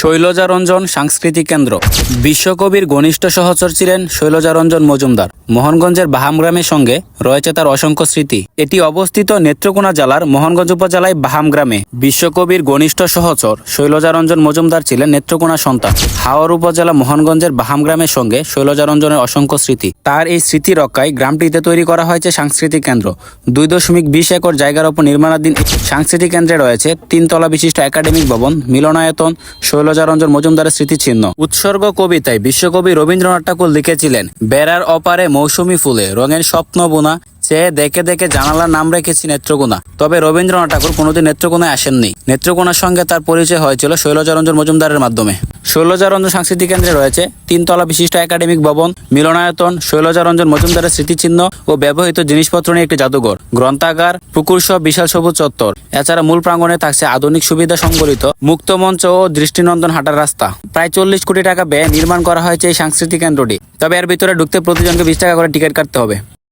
শৈলজারঞ্জন সাংস্কৃতিক কেন্দ্র। বিশ্বকবির ঘনিষ্ঠ সহচর ছিলেন শৈলজারঞ্জন মজুমদার। মোহনগঞ্জের বাহাম গ্রামের সঙ্গে রয়েছে তার অসংখ্য স্মৃতি। এটি অবস্থিত নেত্রকোনা জেলার মোহনগঞ্জ উপজেলায় বাহাম গ্রামে। বিশ্বকবির ঘনিষ্ঠ সহচর শৈলজারঞ্জন মজুমদার ছিলেন নেত্রকোনা সন্তান। হাওর উপজেলা মোহনগঞ্জের বাহাম গ্রামের সঙ্গে শৈলজারঞ্জনের অসংখ্য স্মৃতি। তার এই স্মৃতি রক্ষায় গ্রামটিতে তৈরি করা হয়েছে সাংস্কৃতিক কেন্দ্র। দুই দশমিক বিশ একর জায়গার ওপর নির্মাণাধীন সাংস্কৃতিক কেন্দ্রে রয়েছে তিনতলা বিশিষ্ট একাডেমিক ভবন, মিলনায়তন, শৈলজারঞ্জন মজুমদারের স্মৃতিচিহ্ন। উৎসর্গ কবিতায় বিশ্বকবি রবীন্দ্রনাথ ঠাকুর লিখেছিলেন, বেড়ার অপারে মৌসুমি ফুলে, রঙের স্বপ্ন বোনা, চেয়ে দেখে দেখে জানালার নাম রেখেছি নেত্রকোনা। তবে রবীন্দ্রনাথ ঠাকুর কোনোদিন নেত্রকোনায় আসেননি। নেত্রকোনার সঙ্গে তার পরিচয় হয়েছিল শৈলজারঞ্জন মজুমদারের মাধ্যমে। শৈলজারঞ্জন সাংস্কৃতিক কেন্দ্রে রয়েছে। তিনতলা বিশিষ্ট একাডেমিক ভবন, মিলনায়তন, শৈলজারঞ্জন মজুমদারের স্মৃতিচিহ্ন ও ব্যবহৃত জিনিসপত্র নিয়ে একটি জাদুঘর, গ্রন্থাগার, পুকুর সহ বিশাল সবুজ চত্বর। এছাড়া মূল প্রাঙ্গণে থাকছে আধুনিক সুবিধা সংবলিত মুক্ত মঞ্চ ও দৃষ্টিনন্দন হাঁটার রাস্তা। প্রায় চল্লিশ কোটি টাকা ব্যয়ে নির্মাণ করা হয়েছে এই সাংস্কৃতিক কেন্দ্রটি। তবে এর ভিতরে ঢুকতে প্রতিজনকে বিশ টাকা করে টিকিট কাটতে হবে।